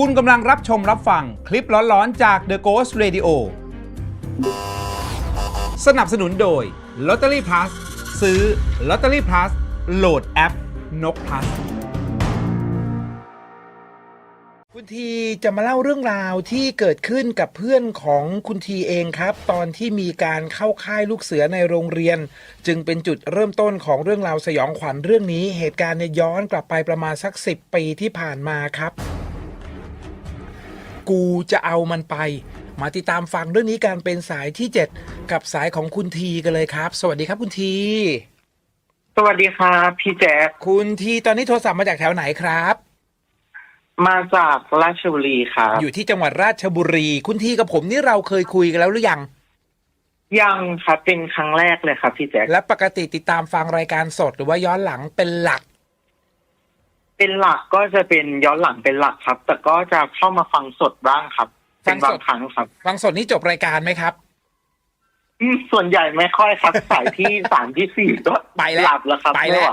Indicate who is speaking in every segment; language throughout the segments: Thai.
Speaker 1: คุณกำลังรับชมรับฟังคลิปร้อนๆจาก The Ghost Radio สนับสนุนโดย Lottery Plus ซื้อ Lottery Plus โหลดแอป นก plus คุณทีจะมาเล่าเรื่องราวที่เกิดขึ้นกับเพื่อนของคุณทีเองครับ ตอนที่มีการเข้าค่ายลูกเสือในโรงเรียน จึงเป็นจุดเริ่มต้นของเรื่องราวสยองขวัญเรื่องนี้ เหตุการณ์เนี่ยย้อนกลับไปประมาณสักสิบปีที่ผ่านมาครับ กูจะเอามันไป มาติดตามฟังเรื่องนี้การเป็นสายที่ 7 กับสายของคุณทีกันเลยครับ สวัสดีครับคุณที
Speaker 2: สวัสดีครับพี่แจ๊ค
Speaker 1: คุณทีตอนนี้โทรศัพท์มาจากแถวไหนครับ
Speaker 2: มาจากราชบุรีครับ
Speaker 1: อยู่ที่จังหวัดราชบุรี คุณทีกับผมนี่เราเคยคุยกันแล้วหรือยัง
Speaker 2: ยังครับเป็นครั้งแรกเลยครับพี่แจ๊ค
Speaker 1: และปกติติดตามฟังรายการสดหรือว่าย้อนหลังเป็นหลัก
Speaker 2: เป็นหลักก็จะเป็นย้อนหลังเป็นหลักครับ แต่ก็จะเข้ามาฟังสดบ้างครับ
Speaker 1: ฟั
Speaker 2: เป็น
Speaker 1: งสด
Speaker 2: บางครั้งครับ
Speaker 1: ฟังสดนี้จบรายการไหมครับ
Speaker 2: อืมส่วนใหญ่ไม่ค่อยครับสายที่สามที่สี่ก็
Speaker 1: ไปแล้ว
Speaker 2: หลับแล้วครับ
Speaker 1: ไป
Speaker 2: ไม่
Speaker 1: แล้ว
Speaker 2: ไหว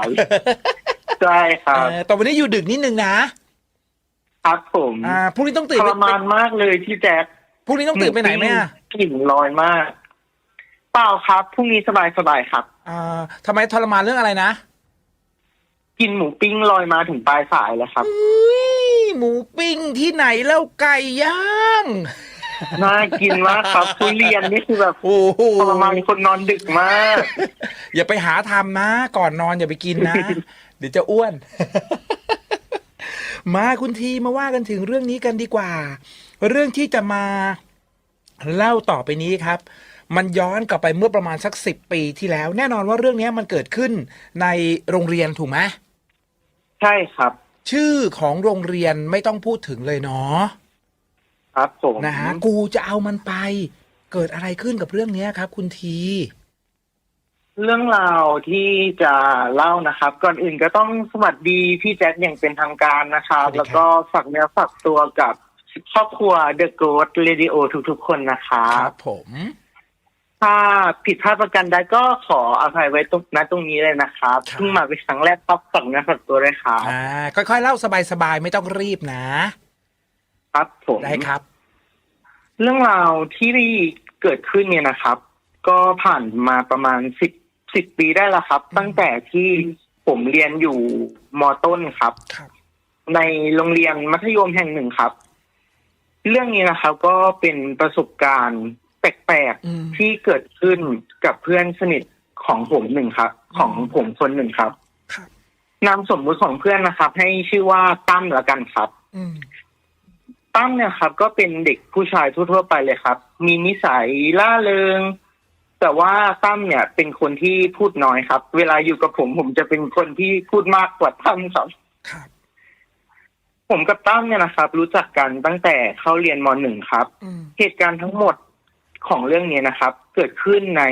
Speaker 2: ใช่ครับ
Speaker 1: เออแต่วันนี้อยู่ดึกนิดนึงนะครับ
Speaker 2: ผม
Speaker 1: อ่าพรุ่งนี้ต้องตื่น
Speaker 2: ท
Speaker 1: ไป
Speaker 2: รมานมากเลยพี่แจ๊ค
Speaker 1: พรุ่งนี้ต้องตื่นไปไหนไหมอะ
Speaker 2: กลิ่นลอยมาก เปล่าครับพรุ่งนี้สบายสบายๆครับ
Speaker 1: อ่าทำไมทรมานเรื่องอะไรนะ
Speaker 2: กินหมูปิ้งลอยมาถึงปลายสายแล้วครับ
Speaker 1: อุ้ยหมูปิ้งที่ไหนแล้วไก่ย่าง
Speaker 2: น่ากินมากครับทุเรียนนี่คือแบบ
Speaker 1: โอ้โห
Speaker 2: ทรมานคนนอนดึกมาก
Speaker 1: อย่าไปหาทำนะ ก่อนนอนอย่าไปกินนะ เดี๋ยวจะอ้วน มาคุณทีมาว่ากันถึงเรื่องนี้กันดีกว่า เรื่องที่จะมาเล่าต่อไปนี้ครับ มันย้อนกลับไปเมื่อประมาณสักสิบปีที่แล้ว แน่นอนว่าเรื่องนี้มันเกิดขึ้นในโรงเรียนถูกไหม
Speaker 2: ใช่ครับ
Speaker 1: ชื่อของโรงเรียนไม่ต้องพูดถึงเลยเนาะ
Speaker 2: ครับผม
Speaker 1: นะฮะกูจะเอามันไป เกิดอะไรขึ้นกับเรื่องนี้ครับ คุณที
Speaker 2: เรื่องราวที่จะเล่านะครับ ก่อนอื่นก็ต้องสวัสดีพี่แจ็คอย่างเป็นทางการนะครับ
Speaker 1: สวัสดีครับ
Speaker 2: แล้วก็ฝากเนื้อฝากตัวกับครอบครัว The Ghost Radio ทุกๆ คนนะครับ
Speaker 1: ผม
Speaker 2: ถ้าผิดพลาดประกันใดก็ขออภัยไว้ตรงณตรงนี้เลยนะครับเพิ่งมาเป็นครั้งแรกปั๊บฝากเนื้อฝากตัวเลยครับ
Speaker 1: อ่าค่อยๆเล่าสบายๆไม่ต้องรีบนะ
Speaker 2: ครับผม
Speaker 1: ได้ครับ
Speaker 2: เรื่องราวที่เกิดขึ้นเนี่ยนะครับ ก็ผ่านมาประมาณสิบสิบปีได้แล้วครับ ตั้งแต่ที่ผมเรียนอยู่มต้นครับ
Speaker 1: ครับ
Speaker 2: ในโรงเรียนมัธยมแห่งหนึ่งครับ เรื่องนี้นะครับ ก็เป็นประสบการณ์ แปลก
Speaker 1: อืม
Speaker 2: ๆที่เกิดขึ้นกับเพื่อนสนิทของผมหนึ่งครับ ของผมคนหนึ่งครับ
Speaker 1: ครับ
Speaker 2: นามสมมุติของเพื่อนนะครับ ให้ชื่อว่าตั้มละกันครับ
Speaker 1: อืม
Speaker 2: ตั้มเนี่ยครับ ก็เป็นเด็กผู้ชายทั่วๆไปเลยครับ มีนิสัยล่าเริง แต่ว่าตั้มเนี่ย เป็นคนที่พูดน้อยครับ เวลาอยู่กับผม ผมจะเป็นคนที่พูดมากกว่าตั้มครับ
Speaker 1: ครับ
Speaker 2: ผมกับตั้มเนี่ยนะครับ รู้จักกันตั้งแต่เข้าเรียนมหนึ่งครับ
Speaker 1: อืม
Speaker 2: เหตุการณ์ทั้งหมด ของเรื่องนี้นะครับ เกิดขึ้นใน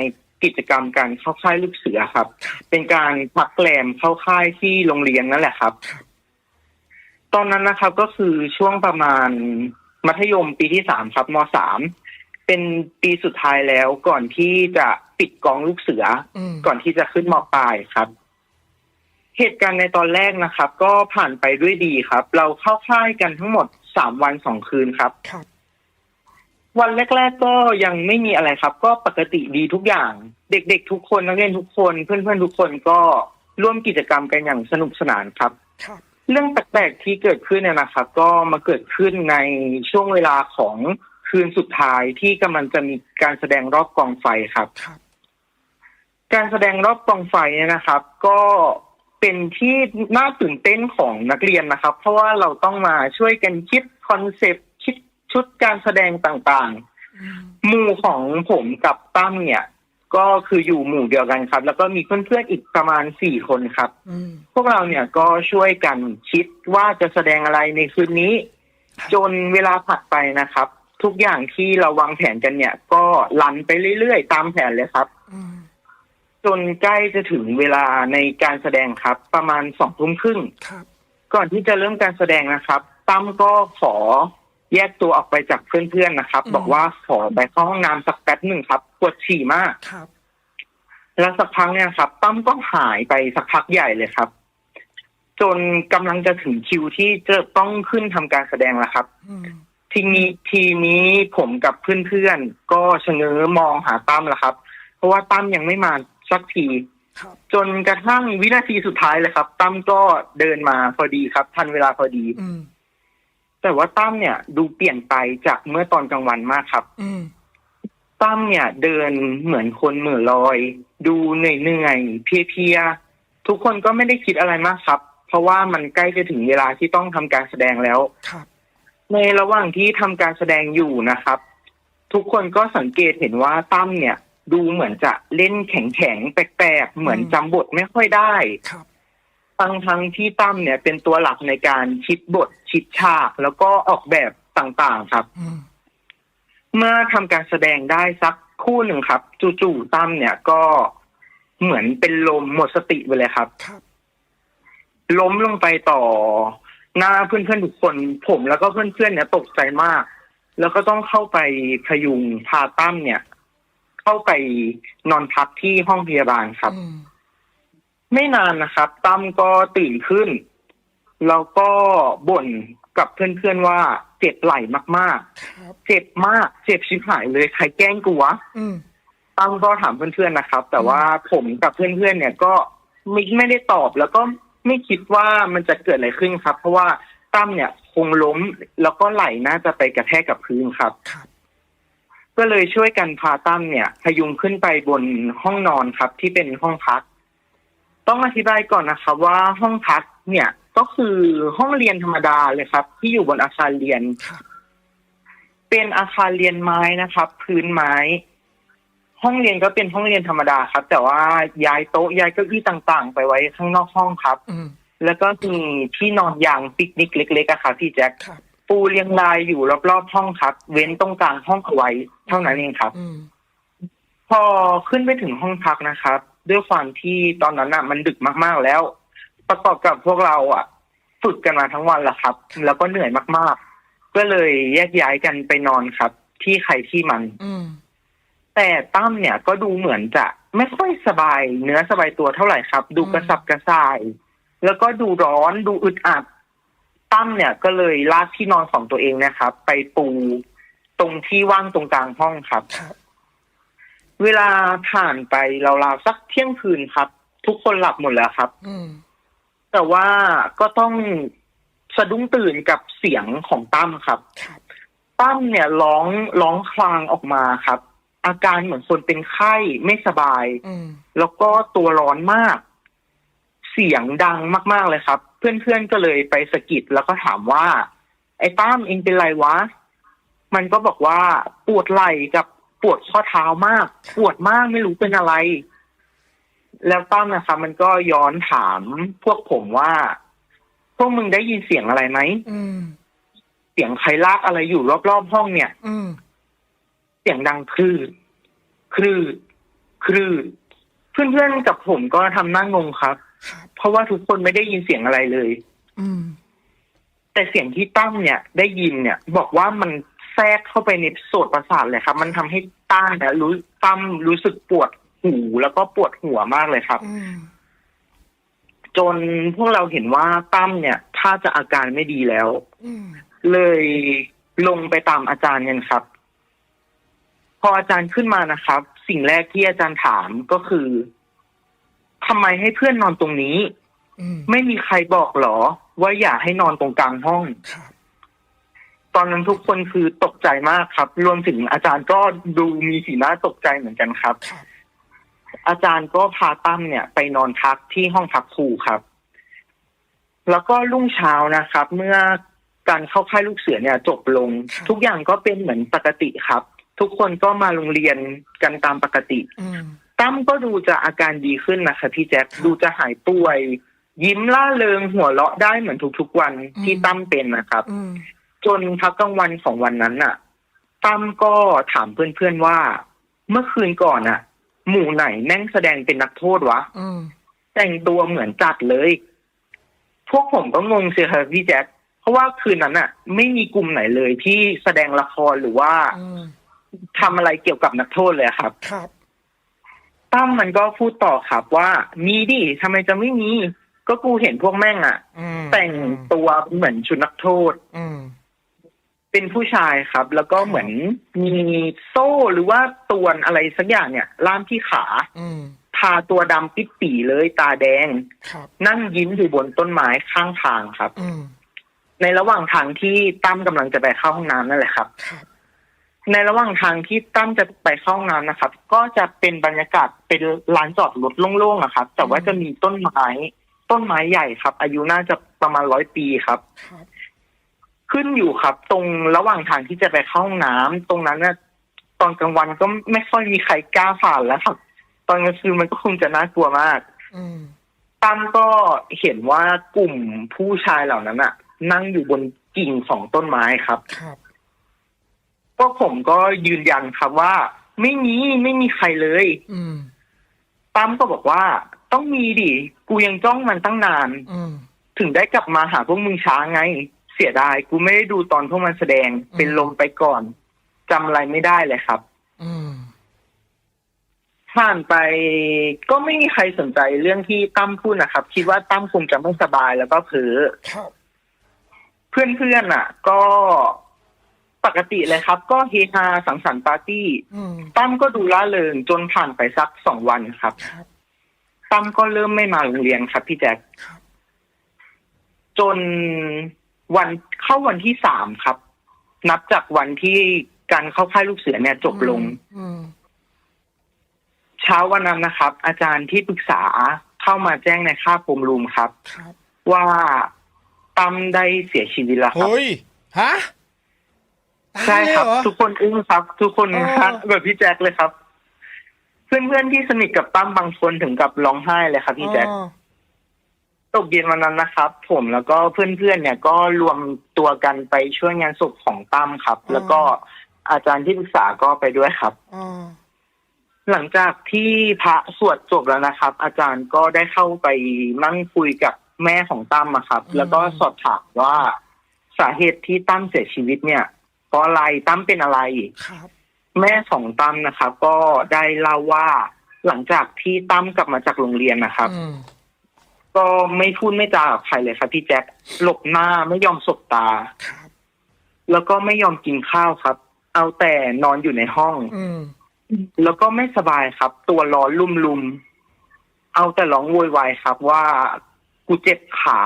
Speaker 2: กิจกรรมการเข้าค่ายลูกเสือครับ เป็นการพักแรมเข้าค่ายที่โรงเรียนนั่นแหละครับ
Speaker 1: ครับ
Speaker 2: ตอนนั้นนะครับก็คือช่วงประมาณมัธยมปีที่สามครับมสามเป็นปีสุดท้ายแล้วก่อนที่จะปิดกองลูกเสือ
Speaker 1: อืม
Speaker 2: ก่อนที่จะขึ้นมปลายครับ เหตุการณ์ในตอนแรกนะครับ ก็ผ่านไปด้วยดีครับ เราเข้าค่ายกันทั้งหมดสามวันสองคืนครับ
Speaker 1: ครับ
Speaker 2: วันแรก ๆ ก็ยังไม่มีอะไรครับ ก็ปกติดีทุกอย่าง เด็กๆทุกคนนักเรียนทุกคน เพื่อนๆทุกคนก็ร่วมกิจกรรมกันอย่างสนุกสนานครับ
Speaker 1: ครับ
Speaker 2: เรื่องแปลกๆที่เกิดขึ้นเนี่ยนะครับ ก็มาเกิดขึ้นในช่วงเวลาของคืนสุดท้ายที่กำลังจะมีการแสดงรอบกองไฟครับ
Speaker 1: ครับ
Speaker 2: การแสดงรอบกองไฟเนี่ยนะครับ ก็เป็นที่น่าตื่นเต้นของนักเรียนนะครับ เพราะว่าเราต้องมาช่วยกันคิดคอนเซปต์คิด ชุดการแสดงต่างๆ
Speaker 1: อืม
Speaker 2: หมู่ของผมกับตั้มเนี่ย ก็คืออยู่หมู่เดียวกันครับ แล้วก็มีเพื่อนๆอีกประมาณสี่คนครับ
Speaker 1: อืม
Speaker 2: พวกเราเนี่ยก็ช่วยกันคิดว่าจะแสดงอะไรในคืนนี้ จนเวลาผ่านไปนะครับ ทุกอย่างที่เราวางแผนกันเนี่ย ก็ลันไปเรื่อยๆ ตามแผนเลยครับ
Speaker 1: อืม
Speaker 2: จนใกล้จะถึงเวลาในการแสดงครับ ประมาณสองทุ่มครึ่ง
Speaker 1: ครับ
Speaker 2: ก่อนที่จะเริ่มการแสดงนะครับตั้มก็ขอ แยกตัวออกไปจากเพื่อนๆนะครับ บอกว่าขอไปเข้าห้องน้ำสักแป๊บหนึ่งครับปวดฉี่มาก
Speaker 1: ครับ
Speaker 2: แล้วสักพักเนี่ยครับตั้มก็หายไปสักพักใหญ่เลยครับจจนกำลังจะถึงคิวที่จะต้องขึ้นทำการแสดงแล้วครับ
Speaker 1: อืม
Speaker 2: ทีนี้ทีนี้ผมกับเพื่อนๆก็ชะเง้อมองหาตั้มแล้วครับ เพราะว่าตั้มยังไม่มาสักที
Speaker 1: ครับ
Speaker 2: จนกระทั่งวินาทีสุดท้ายเลยครับตั้มก็เดินมาพอดีครับ ทันเวลาพอดี
Speaker 1: อืม
Speaker 2: แต่ว่าตั้มเนี่ยดูเปลี่ยนไปจากเมื่อตอนกลางวันมากครับ
Speaker 1: อืม
Speaker 2: ตั้มเนี่ย เดินเหมือนคนเหม่อลอย ดูเหนื่อยเหนื่อยๆเพลียๆทุกคนก็ไม่ได้คิดอะไรมากครับ เพราะว่ามันใกล้จะถึงเวลาที่ต้องทำการแสดงแล้ว
Speaker 1: ครับ
Speaker 2: ในระหว่างที่ทำการแสดงอยู่นะครับ ทุกคนก็สังเกตเห็นว่าตั้มเนี่ย ดูเหมือนจะเล่นแข็งๆแปลกๆเหมือนจำบทไม่ค่อยได้
Speaker 1: ครับ
Speaker 2: ทั้งทั้งๆที่ตั้มเนี่ยเป็นตัวหลักในการคิดบทคิดฉาก แล้วก็ออกแบบต่างๆครับ
Speaker 1: อืม
Speaker 2: เมื่อทำการแสดงได้สักครู่หนึ่งครับ จู่ๆตั้มเนี่ยก็เหมือนเป็นลมหมดสติไปเลยครับ
Speaker 1: ครับ
Speaker 2: ล้มลงไปต่อหน้าเพื่อนๆทุกคน ผมแล้วก็เพื่อนๆเนี่ยตกใจมาก แล้วก็ต้องเข้าไปพยุงพาตั้มเนี่ย เข้าไปนอนพักที่ห้องพยาบาลครับ
Speaker 1: อืม
Speaker 2: ไม่นานนะครับ ตั้มก็ตื่นขึ้น แล้วก็บ่นกับเพื่อนๆว่าเจ็บไหล่มาก
Speaker 1: ครับ
Speaker 2: ๆ เจ็บมากเจ็บชิบหายเลยใครแกล้งกูวะ
Speaker 1: อืม
Speaker 2: ตั้มก็ถามเพื่อนๆนะครับ แต่ว่าผมกับเพื่อนๆเนี่ยก็ไม่ไม่ได้ตอบแล้วก็ไม่คิดว่ามันจะเกิดอะไรขึ้นครับ เพราะว่าตั้มเนี่ยคงล้มแล้วก็ไหลน่าจะไปกระแทกกับพื้นครับ
Speaker 1: ครับ
Speaker 2: ก็เลยช่วยกันพาตั้มเนี่ยพยุงขึ้นไปบนห้องนอนครับ ที่เป็นห้องพัก ต้องอธิบายก่อนนะครับว่าห้องพักเนี่ยก็คือห้องเรียนธรรมดาเลยครับ ที่อยู่บนอาคารเรียน
Speaker 1: ครับ
Speaker 2: เป็นอาคารเรียนไม้นะครับ พื้นไม้ ห้องเรียนก็เป็นห้องเรียนธรรมดาครับ แต่ว่าย้ายโต๊ะย้ายเก้าอี้ต่างๆ ไปไว้ข้างนอกห้องครับ
Speaker 1: อืม
Speaker 2: แล้วก็มีที่นอนยางปิกนิกเล็กๆอะครับพี่แจ็ค
Speaker 1: ครับ
Speaker 2: ปูเรียงรายอยู่รอบๆห้องครับ เว้นตรงกลางห้องเอาไว้ เท่านั้นเองครับ
Speaker 1: อืม
Speaker 2: พอขึ้นไปถึงห้องพักนะครับ ด้วยความที่ตอนนั้นอะมันดึกมากๆแล้ว ประกอบกับพวกเราอะฝึกกันมาทั้งวันแล้วครับ แล้วก็เหนื่อยมากๆ ก็เลยแยกย้ายกันไปนอนครับ ที่ใครที่มัน
Speaker 1: อืม
Speaker 2: แต่ตั้มเนี่ยก็ดูเหมือนจะไม่ค่อยสบาย เนื้อสบายตัวเท่าไหร่ครับ ดูกระสับกระส่าย แล้วก็ดูร้อนดูอึดอัดตั้มเนี่ยก็เลยลากที่นอนของตัวเองนะครับ ไปปูตรงที่ว่างตรงกลางห้องครับ
Speaker 1: ครับ
Speaker 2: เวลาผ่านไปราวๆสักเที่ยงคืนครับ ทุกคนหลับหมดแล้วครับ
Speaker 1: อืม
Speaker 2: แต่ว่าก็ต้องสะดุ้งตื่นกับเสียงของตั้มครับ
Speaker 1: ครับ
Speaker 2: ตั้มเนี่ยร้องร้องคลางออกมาครับ อาการเหมือนคนเป็นไข้ไม่สบาย
Speaker 1: อืม
Speaker 2: แล้วก็ตัวร้อนมาก เสียงดังมาก ๆเลยครับ เพื่อนๆก็เลยไปสะกิดแล้วก็ถามว่า ไอ้ตั้มเองเป็นไรวะ มันก็บอกว่าปวดไหล่กับ ปวดข้อเท้ามาก ปวดมากไม่รู้เป็นอะไร แล้วตั้มนะครับมันก็ย้อนถามพวกผมว่า พวกมึงได้ยินเสียงอะไรไหม
Speaker 1: อืม
Speaker 2: เสียงใครลากอะไรอยู่รอบๆห้องเนี่ย
Speaker 1: อืม
Speaker 2: เสียงดังคลืดคลืดคลืดเพื่อนๆกับผมก็ทำหน้างงครับ
Speaker 1: ครับ
Speaker 2: เพราะว่าทุกคนไม่ได้ยินเสียงอะไรเลย
Speaker 1: อืม
Speaker 2: แต่เสียงที่ตั้มเนี่ย ได้ยินเนี่ย บอกว่ามัน แทรกเข้าไปในโสตประสาทเลยครับ มันทำให้ตั้มเนี่ยรู้ตั้มรู้สึกปวดหูแล้วก็ปวดหัวมากเลยครับ
Speaker 1: อืม
Speaker 2: จนพวกเราเห็นว่าตั้มเนี่ย ถ้าจะอาการไม่ดีแล้ว
Speaker 1: อืม
Speaker 2: เลยลงไปตามอาจารย์กันครับ พออาจารย์ขึ้นมานะครับ สิ่งแรกที่อาจารย์ถามก็คือทำไมให้เพื่อนนอนตรงนี้
Speaker 1: อืม
Speaker 2: ไม่มีใครบอกหรอ ว่าอย่าให้นอนตรงกลางห้อง
Speaker 1: ครับ
Speaker 2: ตอนนั้นทุกคนคือตกใจมากครับ รวมถึงอาจารย์ก็ดูมีสีหน้าตกใจเหมือนกันครับ
Speaker 1: ครับ
Speaker 2: อาจารย์ก็พาตั้มเนี่ยไปนอนพักที่ห้องพักครูครับ แล้วก็รุ่งเช้านะครับ เมื่อการเข้าค่ายลูกเสือเนี่ยจบลง ทุกอย่างก็เป็นเหมือนปกติครับ ทุกคนก็มาโรงเรียนกันตามปกติ
Speaker 1: อืม
Speaker 2: ตั้มก็ดูจะอาการดีขึ้นนะคะพี่แจ็คดูจะหายป่วย ยิ้มล่าเริงหัวเราะได้เหมือนทุกๆวันที่ตั้มเป็นนะครับ
Speaker 1: อืม
Speaker 2: จนพักกลางวันของวันนั้นน่ะตั้มก็ถามเพื่อนๆว่า เมื่อคืนก่อนน่ะ หมู่ไหนแม่งแสดงเป็นนักโทษวะ
Speaker 1: อืม
Speaker 2: แต่งตัวเหมือนจัดเลย พวกผมก็งงสิครับพี่แจ็คเพราะว่าคืนนั้นน่ะ ไม่มีกลุ่มไหนเลยที่แสดงละครหรือว่า
Speaker 1: อืม
Speaker 2: ทำอะไรเกี่ยวกับนักโทษเลยครับ
Speaker 1: ครับ
Speaker 2: ตั้มมันก็พูดต่อครับว่า มีดิทำไมจะไม่มี ก็กูเห็นพวกแม่งอะ
Speaker 1: อืม
Speaker 2: แต่งตัวเหมือนชุดนักโทษ
Speaker 1: อืม
Speaker 2: เป็นผู้ชายครับ แล้วก็เหมือนมีโซ่หรือว่าตวนอะไรสักอย่างเนี่ยล่ามที่ขา
Speaker 1: อืม
Speaker 2: ทาตัวดำปิดปีเลยตาแดง
Speaker 1: ครับ
Speaker 2: นั่งยิ้มอยู่บนต้นไม้ข้างทางครับ
Speaker 1: อืม
Speaker 2: ในระหว่างทางที่ตั้มกำลังจะไปเข้าห้องน้ำนั่นแหละครับ
Speaker 1: ครับ
Speaker 2: ในระหว่างทางที่ตั้มจะไปเข้าห้องน้ำนะครับ ก็จะเป็นบรรยากาศเป็นลานจอดรถโล่งๆอะครับ แต่ว่าจะมีต้นไม้ ต้นไม้ใหญ่ครับ อายุน่าจะประมาณร้อยปีครับ
Speaker 1: ครับ
Speaker 2: ขึ้นอยู่ครับ ตรงระหว่างทางที่จะไปเข้าห้องน้ำตรงนั้นน่ะตอนกลางวันก็ไม่ค่อยมีใครกล้าผ่านแล้วครับ ตอนกลางคืนมันก็คงจะน่ากลัวมาก
Speaker 1: อืม
Speaker 2: ตั้มก็เห็นว่ากลุ่มผู้ชายเหล่านั้นอะนั่งอยู่บนกิ่งของต้นไม้ครับ
Speaker 1: ครับ
Speaker 2: ก็ผมก็ยืนยันครับว่า ไม่มีไม่มีใครเลย
Speaker 1: อืม
Speaker 2: ตั้มก็บอกว่า ต้องมีดิ กูยังจ้องมันตั้งนาน
Speaker 1: อืม
Speaker 2: ถึงได้กลับมาหาพวกมึงช้าไง เสียดายกูไม่ได้ดูตอนพวกมันแสดง
Speaker 1: อืม
Speaker 2: เป็นลมไปก่อนจำอะไรไม่ได้เลยครับ
Speaker 1: อืม
Speaker 2: ผ่านไปก็ไม่มีใครสนใจเรื่องที่ตั้มพูดนะครับ คิดว่าตั้มคงจะไม่สบายแล้วก็เผลอ
Speaker 1: ครับ
Speaker 2: เพื่อนๆอะ ก็ปกติเลยครับ ก็เฮฮาสังสรรค์ปาร์ตี้
Speaker 1: อืม
Speaker 2: ตั้มก็ดูล่าเริงจนผ่านไปสักสองวันครับ
Speaker 1: ครับ
Speaker 2: ตั้มก็เริ่มไม่มาโรงเรียนครับ พี่แจ๊ค
Speaker 1: ครับ
Speaker 2: จน วันเข้าวันที่สามครับ นับจากวันที่การเข้าค่ายลูกเสือเนี่ยจบลง
Speaker 1: อืม
Speaker 2: เช้าวันนั้นนะครับ อาจารย์ที่ปรึกษาเข้ามาแจ้งในค่าบโฮมรูมครับ
Speaker 1: ครับ
Speaker 2: ว่าตั้มได้เสียชีวิตแล้วครับ
Speaker 1: เฮ้ยฮะ
Speaker 2: ใช่ครับ
Speaker 1: ตายเลยเหอ
Speaker 2: ทุกคนอึ้งครับ ทุกคน
Speaker 1: อ๋อ
Speaker 2: ฮะแบบพี่แจ็คเลยครับ เพื่อนๆที่สนิทกับตั้มบางคนถึงกับร้องไห้เลยครับพี่แจ็ค
Speaker 1: อ๋อ
Speaker 2: ตกเย็นวันนั้นนะครับ ผมแล้วก็เพื่อนๆเนี่ยก็รวมตัวกันไปช่วยงานศพของตั้มครับ แล้วก็อาจารย์ที่ปรึกษาก็ไปด้วยครับ
Speaker 1: อ๋อ
Speaker 2: หลังจากที่พระสวดจบแล้วนะครับ อาจารย์ก็ได้เข้าไปนั่งคุยกับแม่ของตั้มอะครับ แล้วก็สอบถามว่าสาเหตุที่ตั้มเสียชีวิตเนี่ยเพราะอะไรตั้มเป็นอะไร
Speaker 1: ครับ
Speaker 2: แม่ของตั้มนะครับ ก็ได้เล่าว่าหลังจากที่ตั้มกลับมาจากโรงเรียนนะครับ
Speaker 1: อืม
Speaker 2: ก็ไม่พูดไม่จากับใครเลยครับพี่แจ็คหลบหน้าไม่ยอมสบตา
Speaker 1: ครับ
Speaker 2: แล้วก็ไม่ยอมกินข้าวครับ เอาแต่นอนอยู่ในห้อง
Speaker 1: อืม
Speaker 2: แล้วก็ไม่สบายครับ ตัวร้อนลุ่มๆ เอาแต่ร้องโวยวายครับว่ากูเจ็บขา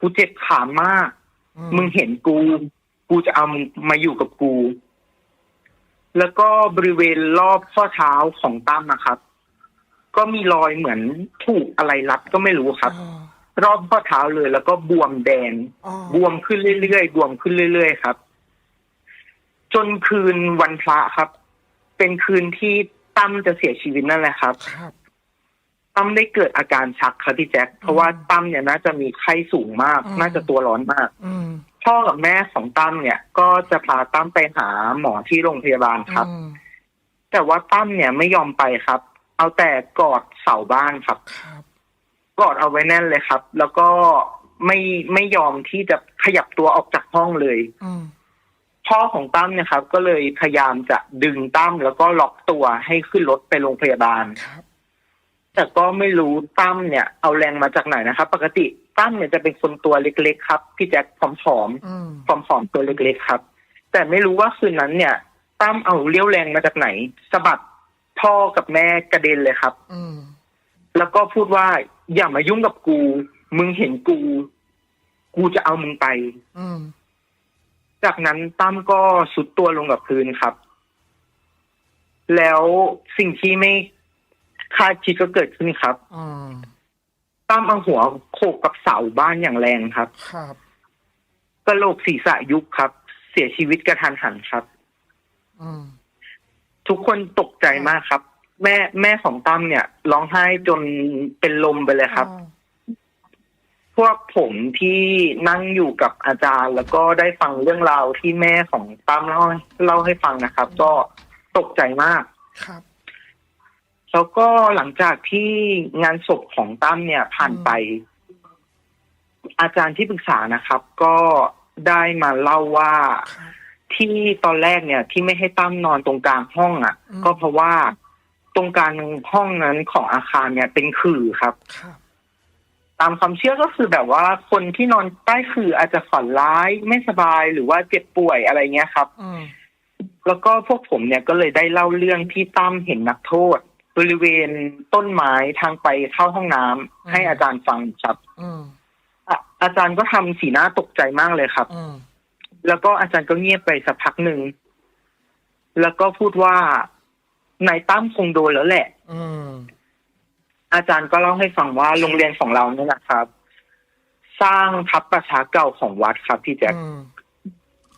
Speaker 2: กูเจ็บขามาก
Speaker 1: อื
Speaker 2: มึงเห็นกู กูจะเอามึงมาอยู่กับกู แล้วก็บริเวณรอบข้อเท้าของตั้มนะครับ ก็มีรอยเหมือนถูกอะไรรัดก็ไม่รู้ครับ
Speaker 1: อ๋อ
Speaker 2: รอบข้อเท้าเลย แล้วก็บวมแดง
Speaker 1: อ๋อบ
Speaker 2: วมขึ้นเรื่อยๆบวมขึ้นเรื่อยๆครับ จนคืนวันพระครับ เป็นคืนที่ตั้มจะเสียชีวิตนั่นแหละครับ
Speaker 1: ครับ
Speaker 2: ตั้มได้เกิดอาการชักครับพี่แจ็คเพราะว่าตั้มเนี่ยน่าจะมีไข้สูงมาก
Speaker 1: อืม
Speaker 2: น่าจะตัวร้อนมาก
Speaker 1: อืม
Speaker 2: พ่อกับแม่ของตั้มเนี่ย ก็จะพาตั้มไปหาหมอที่โรงพยาบาลครับ
Speaker 1: อืม
Speaker 2: แต่ว่าตั้มเนี่ยไม่ยอมไปครับ เอาแต่กอดเสาบ้านครับ
Speaker 1: ครับ
Speaker 2: กอดเอาไว้แน่นเลยครับ แล้วก็ไม่ไม่ยอมที่จะขยับตัวออกจากห้องเลย
Speaker 1: อืม
Speaker 2: พ่อของตั้มเนี่ยครับ ก็เลยพยายามจะดึงตั้มแล้วก็ล็อกตัวให้ขึ้นรถไปโรงพยาบาล
Speaker 1: ครับ
Speaker 2: แต่ก็ไม่รู้ตั้มเนี่ย เอาแรงมาจากไหนนะครับ ปกติตั้มเนี่ยจะเป็นคนตัวเล็กๆครับพี่แจ็คผอม
Speaker 1: อืม
Speaker 2: ๆผอมๆตัวเล็กๆครับ แต่ไม่รู้ว่าคืนนั้นเนี่ยตั้มเอาเลี้ยวแรงมาจากไหนสะบัด พ่อกับแม่กระเด็นเลยครับ
Speaker 1: อืม
Speaker 2: แล้วก็พูดว่าอย่ามายุ่งกับกู มึงเห็นกู กูจะเอามึงไป
Speaker 1: อืม
Speaker 2: จากนั้นตั้มก็สุดตัวลงกับพื้นครับ แล้วสิ่งที่ไม่คาดคิดก็เกิดขึ้นครับ
Speaker 1: อืม
Speaker 2: ตั้มเอาหัวโขกกับเสาบ้านอย่างแรงครับ
Speaker 1: ครับ
Speaker 2: กระโหลกศีรษะยุบครับ เสียชีวิตกระทันหันครับ
Speaker 1: อืม
Speaker 2: ทุกคนตกใจมากครับ แม่แม่ของตั้มเนี่ยร้องไห้จนเป็นลมไปเลยครับ
Speaker 1: อ๋อ
Speaker 2: พวกผมที่นั่งอยู่กับอาจารย์ แล้วก็ได้ฟังเรื่องราวที่แม่ของตั้มเล่าเล่าให้ฟังนะครับ ก็ตกใจมาก
Speaker 1: ครับ
Speaker 2: แล้วก็หลังจากที่งานศพของตั้มเนี่ยผ่านไป อาจารย์ที่ปรึกษานะครับ ก็ได้มาเล่าว่า
Speaker 1: ครับ
Speaker 2: ที่ตอนแรกเนี่ยที่ไม่ให้ตั้มนอนตรงกลางห้องอะ
Speaker 1: อืม
Speaker 2: ก็เพราะว่าตรงกลางห้องนั้นของอาคารเนี่ยเป็นขื่อครับ
Speaker 1: ครับ
Speaker 2: ตามความเชื่อก็คือแบบว่าคนที่นอนใต้คืออาจจะฝันร้ายไม่สบายหรือว่าเจ็บป่วยอะไรเงี้ยครับ
Speaker 1: อืม
Speaker 2: แล้วก็พวกผมเนี่ยก็เลยได้เล่าเรื่องที่ตั้มเห็นนักโทษ บริเวณต้นไม้ทางไปเข้าห้องน้ำให้อาจารย์ฟังครับ
Speaker 1: อืม
Speaker 2: อะอาจารย์ก็ทำสีหน้าตกใจมากเลยครับ
Speaker 1: อืม
Speaker 2: แล้วก็อาจารย์ก็เงียบไปสักพักหนึ่ง แล้วก็พูดว่านายตั้มคงโดนแล้วแหละ
Speaker 1: อืม
Speaker 2: อาจารย์ก็เล่าให้ฟังว่าโรงเรียนของเราเนี่ยนะครับ สร้างทับประชาเก่าของวัดครับพี่แจ๊ค
Speaker 1: อืม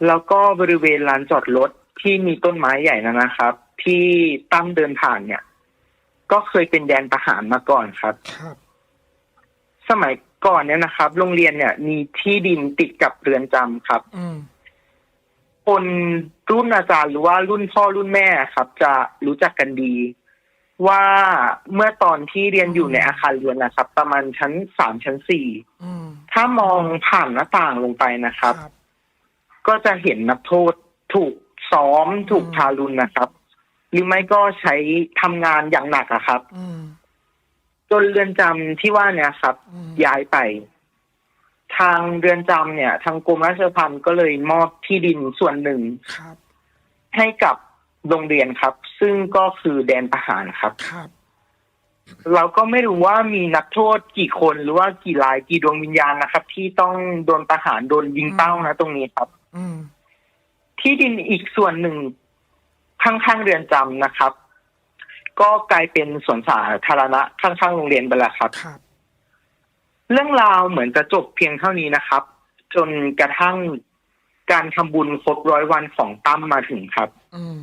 Speaker 2: แล้วก็บริเวณลานจอดรถที่มีต้นไม้ใหญ่นะนะครับ ที่ตั้มเดินผ่านเนี่ย ก็เคยเป็นแดนทหารมาก่อนครับ
Speaker 1: ครับ
Speaker 2: สมัยก่อนเนี่ยนะครับ โรงเรียนเนี่ย มีที่ดินติดกับเรือนจำครับ
Speaker 1: อืม
Speaker 2: คนรุ่นอาจารย์หรือว่ารุ่นพ่อรุ่นแม่ครับ จะรู้จักกันดี ว่าเมื่อตอนที่เรียนอยู่ในอาคารเรียนนะครับ ประมาณชั้นสามชั้นสี่
Speaker 1: อืม
Speaker 2: ถ้ามองผ่านหน้าต่างลงไปนะครับ
Speaker 1: ครับ
Speaker 2: ก็จะเห็นนักโทษถูกซ้อมถูก
Speaker 1: อืม
Speaker 2: ทารุณนะครับ หรือไม่ก็ใช้ทำงานอย่างหนักอะครับ
Speaker 1: อืม
Speaker 2: จนเรือนจำที่ว่าเนี่ยครับ
Speaker 1: อืม
Speaker 2: ย้ายไป ทางเรือนจำเนี่ย ทางกรมราชทัณฑ์ก็เลยมอบที่ดินส่วนหนึ่ง
Speaker 1: ครับ
Speaker 2: ให้กับโรงเรียนครับ ซึ่งก็คือแดนทหารครับ
Speaker 1: ครับ
Speaker 2: เราก็ไม่รู้ว่ามีนักโทษกี่คนหรือว่ากี่รายกี่ดวงวิญญาณนะครับ ที่ต้องโดนประหารโดนยิงเป้านะตรงนี้ครับ
Speaker 1: อืม
Speaker 2: ที่ดินอีกส่วนหนึ่งข้างๆเรือนจำนะครับ ก็กลายเป็นสวนสาธารณะข้างๆโรงเรียนไปแล้วครับ
Speaker 1: ครับ
Speaker 2: เรื่องราวเหมือนจะจบเพียงเท่านี้นะครับ จนกระทั่งการทำบุญครบร้อยวันของตั้มมาถึงครับ
Speaker 1: อืม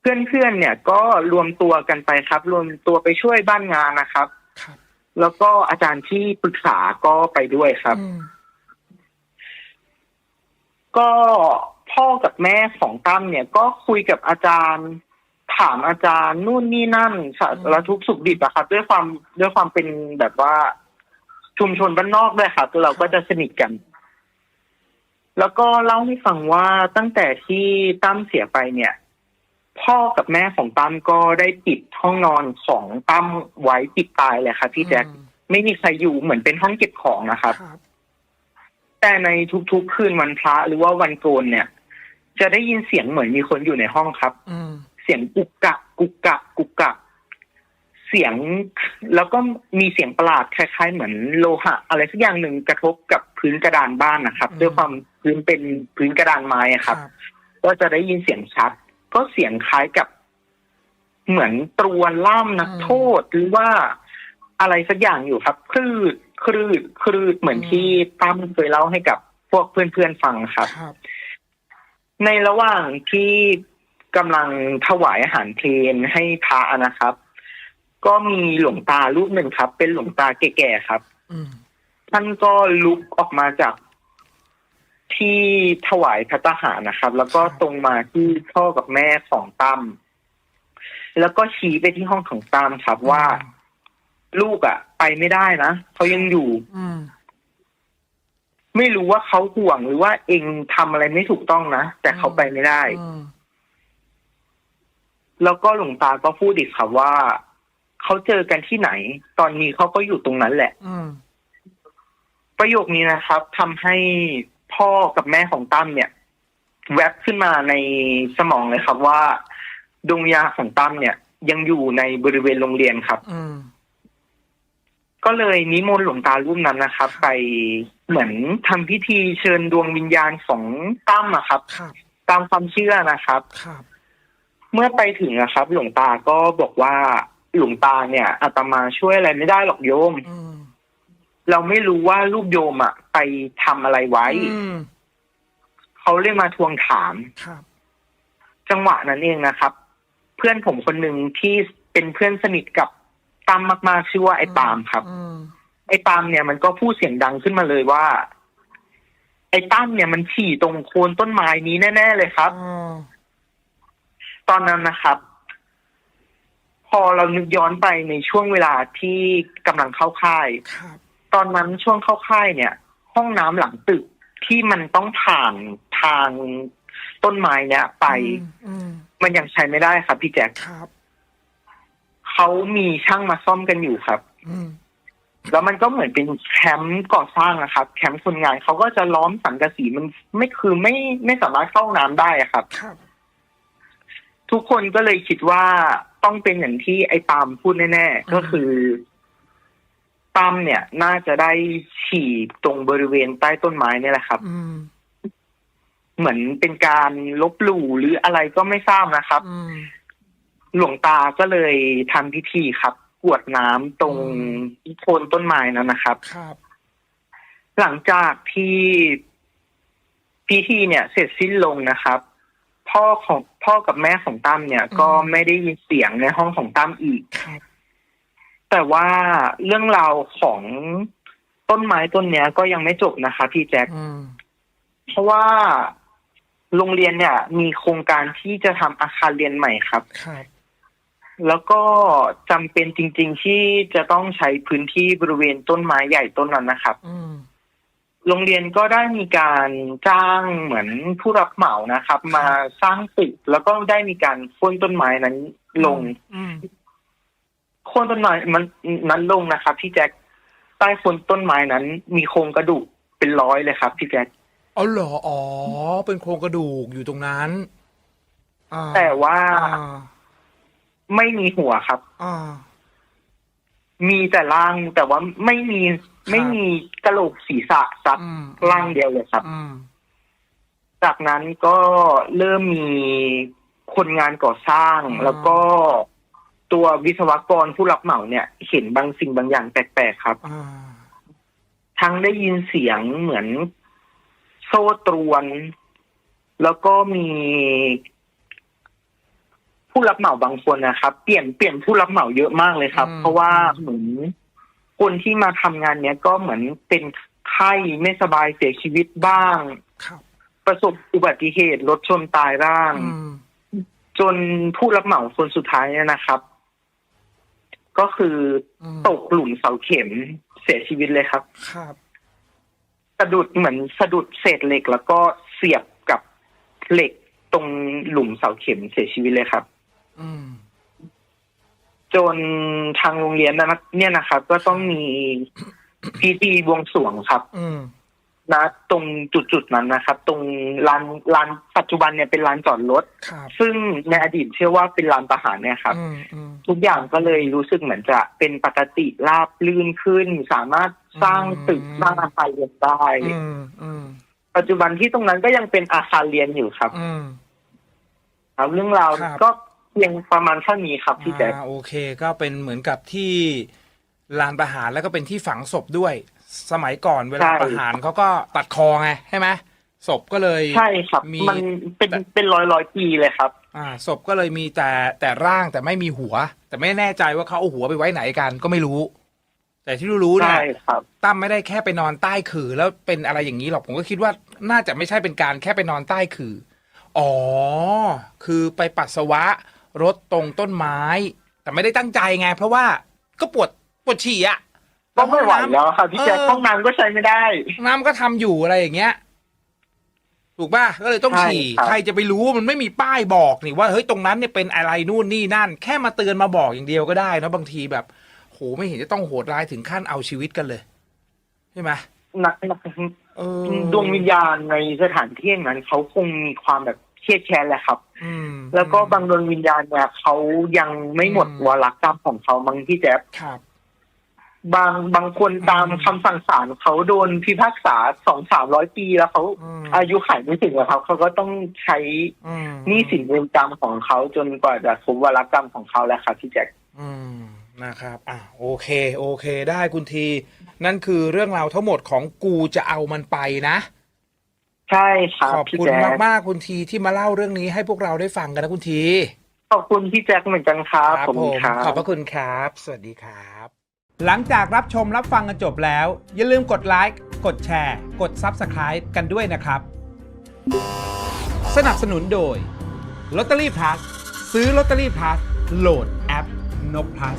Speaker 2: เพื่อนๆเนี่ยก็รวมตัวกันไปครับ รวมตัวไปช่วยบ้านงานนะครับ
Speaker 1: ครับ
Speaker 2: แล้วก็อาจารย์ที่ปรึกษาก็ไปด้วยครับ
Speaker 1: อืม
Speaker 2: ก็พ่อกับแม่ของตั้มเนี่ย ก็คุยกับอาจารย์ถามอาจารย์นู่นนี่นั่นสารทุกข์สุขดิบอะครับ ด้วยความด้วยความเป็นแบบว่า ชุมชนบ้านนอกด้วยครับเราก็จะสนิทกัน แล้วก็เล่าให้ฟังว่าตั้งแต่ที่ตั้มเสียไปเนี่ย พ่อกับแม่ของตั้มก็ได้ปิดห้องนอนของตั้มไว้ปิดตายเลยครับพี่แจ๊ค
Speaker 1: อืม
Speaker 2: ไม่มีใครอยู่เหมือนเป็นห้องเก็บของนะครับ
Speaker 1: ครับ
Speaker 2: แต่ในทุกๆคืนวันพระหรือว่าวันโกนเนี่ย จะได้ยินเสียงเหมือนมีคนอยู่ในห้องครับ
Speaker 1: อืม
Speaker 2: เสียงกุกกักกุกกักกุกกัก เสียงแล้วก็มีเสียงประหลาดคล้าย ๆ เหมือนโลหะ อะไรสักอย่างหนึ่งกระทบกับพื้นกระดานบ้านนะครับ
Speaker 1: อืม
Speaker 2: ด้วยความพื้นเป็นพื้นกระดานไม้อะครับ ก็จะได้ยินเสียงชัด ก็เสียงคล้ายกับ เหมือนตรวนล่ามนักโทษหรือว่าอะไรสักอย่างอยู่ครับคลืดคลืดคลืดเหมือนที่ตั้มเคยเล่าให้กับพวกเพื่อนๆฟังครับ
Speaker 1: ครับ
Speaker 2: ในระหว่างที่กำลังถวายอาหารเพลนให้พระนะครับ ก็มีหลวงตารูปหนึ่งครับ เป็นหลวงตาแก่ๆครับ
Speaker 1: อืม
Speaker 2: ท่านก็ลุกออกมาจากที่ถวายพระทหารนะครับ แล้วก็ตรงมาที่พ่อกับแม่ของตั้มแล้วก็ชี้ไปที่ห้องของตั้มครับว่า ลูกอะไปไม่ได้นะเขายังอยู่
Speaker 1: อืม
Speaker 2: ไม่รู้ว่าเขาห่วงหรือว่าเองทำอะไรไม่ถูกต้องนะแต่เขาไปไม่ได้
Speaker 1: อืม
Speaker 2: แล้วก็หลวงตาก็พูดอีกครับว่า เขาเจอกันที่ไหน ตอนนี้เขาก็อยู่ตรงนั้นแหละ
Speaker 1: อืม
Speaker 2: ประโยคนี้นะครับทำให้พ่อกับแม่ของตั้มเนี่ย แวบขึ้นมาในสมองเลยครับว่าดวงวิญญาณของตั้มเนี่ย ยังอยู่ในบริเวณโรงเรียนครับ
Speaker 1: อืม
Speaker 2: ก็เลยนิมนต์หลวงตารูปนั้นนะครับ ไปเหมือนทำพิธีเชิญดวงวิญญาณของตั้มอะครับ
Speaker 1: ครับ
Speaker 2: ตามความเชื่อนะครับ
Speaker 1: ครับ
Speaker 2: เมื่อไปถึงนะครับ หลวงตาก็บอกว่า หลวงตาเนี่ยอาตมาช่วยอะไรไม่ได้หรอกโยม
Speaker 1: อืม
Speaker 2: เราไม่รู้ว่าลูกโยมอะไปทำอะไรไว้
Speaker 1: อืม
Speaker 2: เขาเลยมาทวงถาม
Speaker 1: ครับ
Speaker 2: จังหวะนั้นเองนะครับ เพื่อนผมคนหนึ่งที่เป็นเพื่อนสนิทกับตั้มมากๆชื่อว่าไอ้ปาล์มครับ
Speaker 1: อืม
Speaker 2: ไอ้ปาล์มเนี่ยมันก็พูดเสียงดังขึ้นมาเลยว่า ไอ้ตั้มเนี่ยมันฉี่ตรงโคนต้นไม้นี้แน่ ๆ เลยครับ
Speaker 1: อ๋อ
Speaker 2: ตอนนั้นนะครับ พอเรานึกย้อนไปในช่วงเวลาที่กำลังเข้าค่าย
Speaker 1: ครับ
Speaker 2: ตอนนั้นช่วงเข้าค่ายเนี่ย ห้องน้ำหลังตึกที่มันต้องผ่านทางต้นไม้เนี่ยไป
Speaker 1: อืม
Speaker 2: มันยังใช้ไม่ได้ครับพี่แจ็ค
Speaker 1: ครับ
Speaker 2: เขามีช่างมาซ่อมกันอยู่ครับ
Speaker 1: อืม
Speaker 2: แล้วมันก็เหมือนเป็นแคมป์ก่อสร้างนะครับ แคมป์คนงานเขาก็จะล้อมสังกะสีมันไม่คือไม่ไม่สามารถเข้าน้ำได้อะครับ
Speaker 1: ครับ
Speaker 2: ทุกคนก็เลยคิดว่าต้องเป็นอย่างที่ไอ้ปาล์มพูดแน่ๆ ก็คือปาล์มเนี่ย น่าจะได้ฉี่ตรงบริเวณใต้ต้นไม้เนี่ยแหละครับ
Speaker 1: อืม
Speaker 2: เหมือนเป็นการลบหลู่หรืออะไรก็ไม่ทราบนะครับ
Speaker 1: อืม
Speaker 2: หลวงตาก็เลยทำพิธีครับกรวดน้ำตรง
Speaker 1: อืม
Speaker 2: โคนต้นไม้นั้นนะครับ
Speaker 1: ครับ
Speaker 2: หลังจากที่พิธีเนี่ยเสร็จสิ้นลงนะครับ พ่อของพ่อกับแม่ของตั้มเนี่ย ก็ไม่ได้ยินเสียงในห้องของตั้มอีก
Speaker 1: ครับ
Speaker 2: แต่ว่าเรื่องราวของต้นไม้ต้นเนี้ยก็ยังไม่จบนะคะ พี่แจ็ค
Speaker 1: อืม
Speaker 2: เพราะว่าโรงเรียนเนี่ย มีโครงการที่จะทำอาคารเรียนใหม่ครับ
Speaker 1: ครับ
Speaker 2: แล้วก็จำเป็นจริง ๆ ที่จะต้องใช้พื้นที่บริเวณต้นไม้ใหญ่ต้นนั้นนะครับ
Speaker 1: อืม
Speaker 2: โรงเรียนก็ได้มีการจ้างเหมือนผู้รับเหมานะครับ มาสร้างตึกแล้วก็ได้มีการโค่นต้นไม้นั้นลง
Speaker 1: อืม
Speaker 2: โค่นต้นไม้มันนั้นลงนะครับพี่แจ็คใต้โคนต้นไม้นั้น มีโครงกระดูกเป็นร้อยเลยครับพี่แจ็ค
Speaker 1: อ๋อเหรออ๋อ เป็นโครงกระดูกอยู่ตรงนั้นอ่า
Speaker 2: แต่ว่า
Speaker 1: อ่า
Speaker 2: ไม่มีหัวครับ
Speaker 1: อ่า
Speaker 2: มีแต่ร่างแต่ว่าไม่มีไม่มีกระโหลกศีรษะสัก
Speaker 1: อืม
Speaker 2: ร่างเดียวเลยครับ
Speaker 1: อืม
Speaker 2: จากนั้นก็เริ่มมีคนงานก่อสร้าง
Speaker 1: อืม
Speaker 2: แล้วก็ตัววิศวกรผู้รับเหมาเนี่ยเห็นบางสิ่งบางอย่างแปลกๆครับ
Speaker 1: อ่า
Speaker 2: ทั้งได้ยินเสียงเหมือนโซ่ตรวน แล้วก็มี ผู้รับเหมาบางคนนะครับเปลี่ยนเปลี่ยนผู้รับเหมาเยอะมากเลยครับ
Speaker 1: อืม
Speaker 2: เพราะว่าเหมือนคนที่มาทำงานเนี้ยก็เหมือนเป็นไข้ไม่สบายเสียชีวิตบ้าง
Speaker 1: ครับ
Speaker 2: ประสบอุบัติเหตุรถชนตายร่าง
Speaker 1: อืม
Speaker 2: จนผู้รับเหมาคนสุดท้ายเนี่ยนะครับ ก็คือ
Speaker 1: อืม
Speaker 2: ตกหลุมเสาเข็มเสียชีวิตเลยครับ
Speaker 1: ครับ
Speaker 2: สะดุดเหมือนสะดุดเศษเหล็ก แล้วก็เสียบกับเหล็กตรงหลุมเสาเข็มเสียชีวิตเลยครับ
Speaker 1: อืม
Speaker 2: จนทางโรงเรียนนะเนี่ยนะครับ ก็ต้องมีพิธีบวงสรวงครับ
Speaker 1: อืม
Speaker 2: นะตรงจุดๆนั้นนะครับ ตรงลานลานปัจจุบันเนี่ยเป็นลานจอดรถ
Speaker 1: ครับ
Speaker 2: ซึ่งในอดีตเชื่อว่าเป็นลานประหารเนี่ยครับ
Speaker 1: อืมอืม
Speaker 2: ทุกอย่างก็เลยรู้สึกเหมือนจะเป็นปกติราบลื่นขึ้น สามารถสร้างตึก
Speaker 1: อืม
Speaker 2: สร้างอาคารเรียนได้
Speaker 1: อืมอืม
Speaker 2: ปัจจุบันที่ตรงนั้นก็ยังเป็นอาคารเรียนอยู่ครับ
Speaker 1: อืม
Speaker 2: ครับเรื่องราว
Speaker 1: ครับ
Speaker 2: ก็ เพียงประมาณเท่านี้ครับพี่แจ๊ค
Speaker 1: อ่าโอเค ก็เป็นเหมือนกับที่ลานประหารแล้วก็เป็นที่ฝังศพด้วย สมัยก่อนเวลาประหารเขาก็ตัดคอไงใช่ไหมศพก็เลย
Speaker 2: ใช่ครับ
Speaker 1: มี
Speaker 2: มันเป็นเป็นร้อยร้อยปีเลยครับ
Speaker 1: อ่าศพก็เลยมีแต่แต่ร่างแต่ไม่มีหัว แต่ไม่แน่ใจว่าเขาเอาหัวไปไว้ไหนกันก็ไม่รู้ แต่ที่รู้ๆเนี่
Speaker 2: ใช่
Speaker 1: ย
Speaker 2: ครับ
Speaker 1: ตั้มไม่ได้แค่ไปนอนใต้ขื่อแล้วเป็นอะไรอย่างนี้หรอกผมก็คิดว่าน่าจะไม่ใช่เป็นการแค่ไปนอนใต้ขื่ออ๋อ คือไปปัสสาวะ รถตรงต้นไม้ แต่ไม่ได้ตั้งใจไง เพราะว่าก็ปวดปวดฉี่อะ
Speaker 2: ก็ไม่ไหว
Speaker 1: ห้องน้ำ
Speaker 2: แล้วครับพี่แจ๊ค
Speaker 1: เออ
Speaker 2: ห้องน้ำก็ใช้ไม่ได้
Speaker 1: น้ำก็ทำอยู่อะไรอย่างเงี้ย ถูกป่ะก็เลยต้อง
Speaker 2: ใช่
Speaker 1: ฉี่
Speaker 2: ครับ
Speaker 1: ใครจะไปรู้มันไม่มีป้ายบอกนี่ว่าเฮ้ยตรงนั้นเนี่ยเป็นอะไรนู่นนี่นั่น แค่มาเตือนมาบอกอย่างเดียวก็ได้นะบางทีแบบโหไม่เห็นจะต้องโหดร้ายถึงขั้นเอาชีวิตกันเลยใช่ไหม
Speaker 2: นักนัก
Speaker 1: เออ
Speaker 2: ดวงวิญญาณในสถานที่อย่างนั้นเขาคงมีความแบบ เครียดแค้นแหละครับ
Speaker 1: อืม
Speaker 2: แล้วก็บางดวงวิญญาณเนี่ยเขายังไม่หมด
Speaker 1: อืม
Speaker 2: วาระกรรมของเขาบางที่แจ๊บ
Speaker 1: ครับ
Speaker 2: บางบางคนตาม
Speaker 1: อืม
Speaker 2: คำสั่งศาลเขาโดนพิพากษาสองสามร้อยปีแล้วเขา
Speaker 1: อืม
Speaker 2: อายุขัยไม่ถึงแล้วครับเขาก็ต้องใช้
Speaker 1: อืม
Speaker 2: หนี้สินเวรกรรมของเขาจนกว่าจะครบวาระกรรมของเขาแล้วครับพี่แจ็ค
Speaker 1: อืมนะครับ อะโอเค โอเค ได้คุณที นั่นคือเรื่องราวทั้งหมดของกูจะเอามันไปนะ
Speaker 2: ใช่ครับ
Speaker 1: ขอบ
Speaker 2: พี่
Speaker 1: คุณ
Speaker 2: แจ็ค
Speaker 1: มากๆคุณทีที่มาเล่าเรื่องนี้ให้พวกเราได้ฟังกันนะคุณที
Speaker 2: ขอบคุณพี่แจ็คเหมือนกันครับผมครับ
Speaker 1: ขอบพระคุณครับ สวัสดีครับ หลังจากรับชมรับฟังกันจบแล้ว อย่าลืมกดไลค์กดแชร์ กด Subscribe กันด้วยนะครับ สนับสนุนโดยลอตเตอรี่พลัสซื้อลอตเตอรี่พลัสโหลดแอปนกพลัส